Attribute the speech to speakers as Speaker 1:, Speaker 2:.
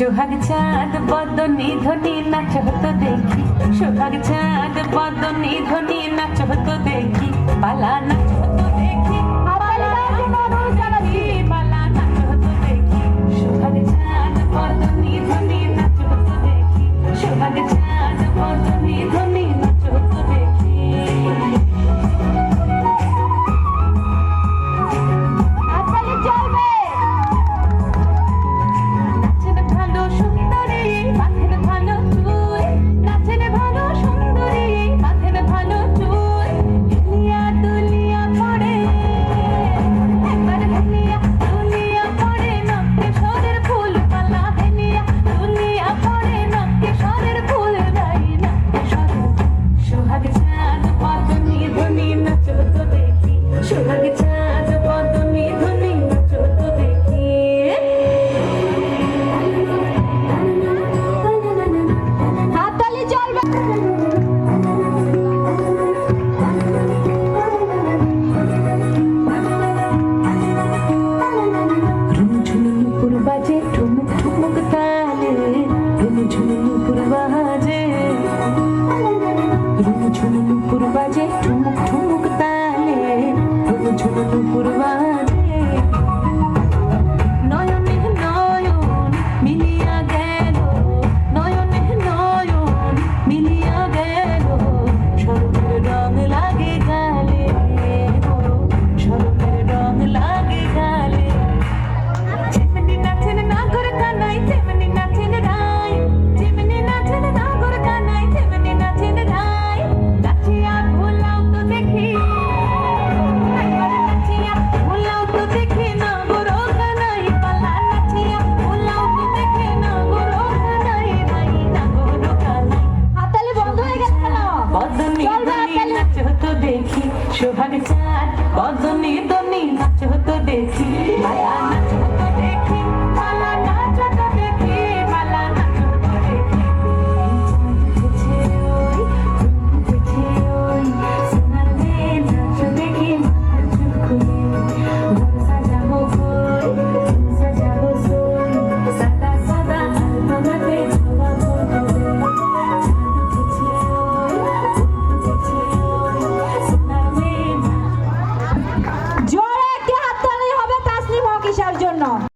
Speaker 1: সোহাগ চাঁদ, বদনি ধনি নাচ হতো দেখি। সোহাগ চাঁদ, বদনি ধনি নাচ হতো দেখি। পালা নাচ হতো দেখি। ছোট পুকুর বাঁধে নয়নে নয়ন মিলিয়া গেল। দেখি সোহাগ চাঁদ বদনি তনি নাচ হতো দেখি। জন্য।